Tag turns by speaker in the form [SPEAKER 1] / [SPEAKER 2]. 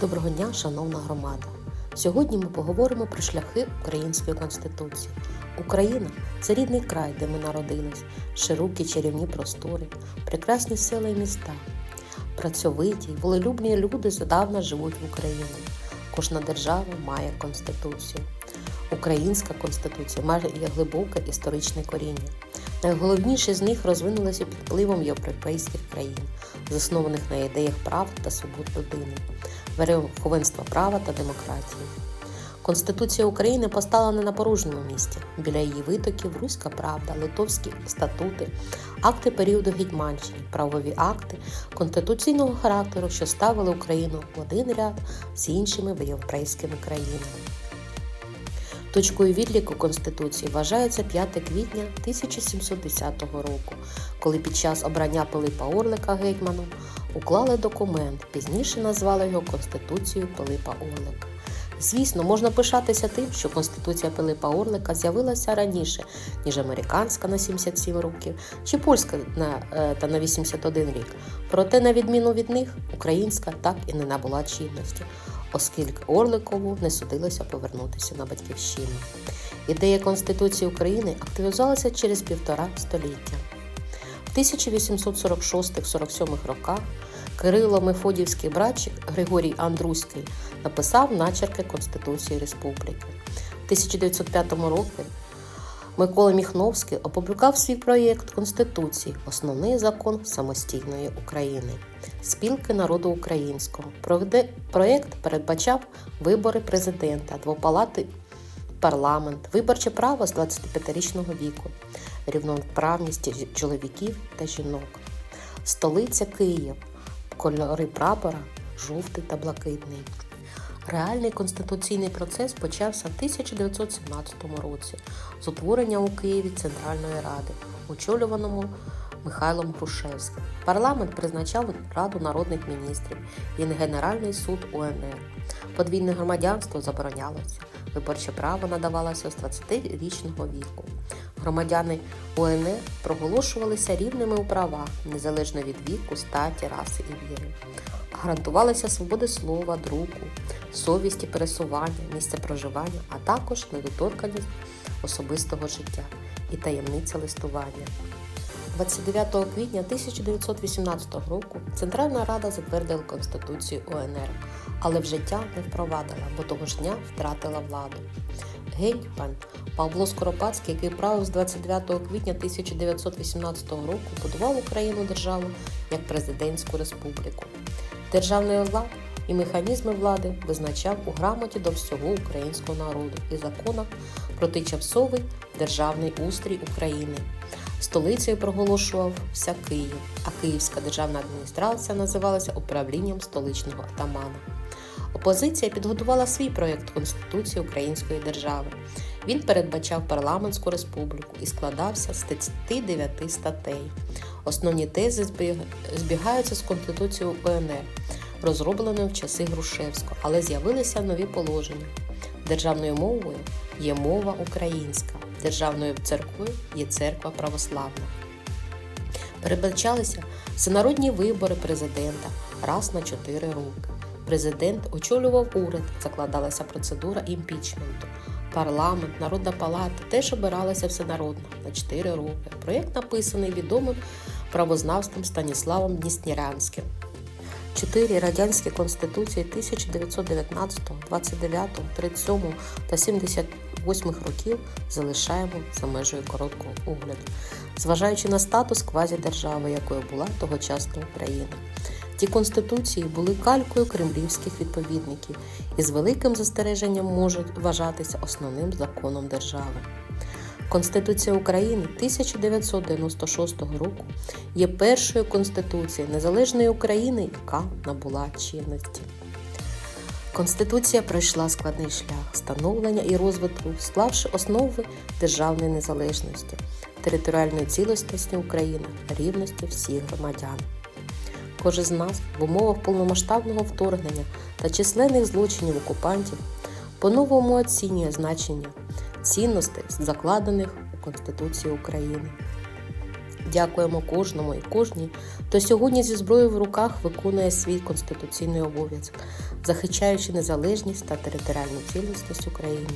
[SPEAKER 1] Доброго дня, шановна громада! Сьогодні ми поговоримо про шляхи української конституції. Україна це рідний край, де ми народились, широкі чарівні простори, прекрасні села і міста. Працьовиті, волелюбні люди задавна живуть в Україні. Кожна держава має конституцію. Українська конституція має глибоке історичне коріння. Найголовніші з них розвинулися під впливом європейських країн, заснованих на ідеях прав та свобод людини, верховенства права та демократії. Конституція України постала не на порожньому місці. Біля її витоків Руська правда, литовські статути, акти періоду Гетьманщини, правові акти конституційного характеру, що ставили Україну в один ряд з іншими європейськими країнами. Точкою відліку Конституції вважається 5 квітня 1710 року, коли під час обрання Пилипа Орлика гетьманом уклали документ, пізніше назвали його Конституцією Пилипа Орлика. Звісно, можна пишатися тим, що Конституція Пилипа Орлика з'явилася раніше, ніж американська на 77 років чи польська на, е, та на 81 рік. Проте, на відміну від них, українська так і не набула чинності, оскільки Орликову не судилося повернутися на батьківщину. Ідея Конституції України активізувалася через півтора століття. В 1846-47 роках Кирило Мефодівський братчик Григорій Андруський написав начерки Конституції Республіки. В 1905 році Микола Міхновський опублікував свій проєкт Конституції Основний закон самостійної України, спілки народу українського. Проєкт передбачав вибори президента, двопалати парламент, виборче право з 25-річного віку, рівноправність чоловіків та жінок, столиця Київ, кольори прапора жовтий та блакитний. Реальний конституційний процес почався в 1917 році з утворення у Києві Центральної Ради, очолюваному Михайлом Грушевським. Парламент призначав Раду народних міністрів і Генеральний суд УНР. Подвійне громадянство заборонялося. Виборче право надавалося з 20-річного віку. Громадяни УНР проголошувалися рівними у правах, незалежно від віку, статі, раси і віри. Гарантувалася свобода слова, друку, совісті пересування, місця проживання, а також недоторканість особистого життя і таємниця листування. 29 квітня 1918 року Центральна Рада затвердила Конституцію УНР, але в життя не впровадила, бо того ж дня втратила владу. Гетьман Павло Скоропадський, який правив з 29 квітня 1918 року, будував Україну державу як президентську республіку. Державний лад і механізми влади визначав у грамоті до всього українського народу і законах про тимчасовий державний устрій України. Столицею проголошувався Київ, а Київська державна адміністрація називалася управлінням столичного атамана. Опозиція підготувала свій проєкт Конституції Української держави. Він передбачав парламентську республіку і складався з 39 статей. Основні тези збігаються з Конституцією УНР, розробленою в часи Грушевського, але з'явилися нові положення. Державною мовою є мова українська, державною церквою є церква православна. Передбачалися всенародні вибори президента раз на 4 роки. Президент очолював уряд, закладалася процедура імпічменту. Парламент, Народна палата теж обиралася всенародно на 4 роки. Проєкт написаний відомим правознавством Станіславом Дніснярянським. Чотири радянські конституції 1919, 29, 37 та 78 років залишаємо за межею короткого огляду, зважаючи на статус квазідержави, якою була тогочасна Україна. Ті конституції були калькою кремлівських відповідників і з великим застереженням можуть вважатися основним законом держави. Конституція України 1996 року є першою конституцією незалежної України, яка набула чинності. Конституція пройшла складний шлях становлення і розвитку, склавши основи державної незалежності, територіальної цілісності України, рівності всіх громадян. Кожен з нас в умовах повномасштабного вторгнення та численних злочинів окупантів по-новому оцінює значення цінностей, закладених у Конституції України. Дякуємо кожному і кожній, хто сьогодні зі зброєю в руках виконує свій конституційний обов'язок, захищаючи незалежність та територіальну цілісність України.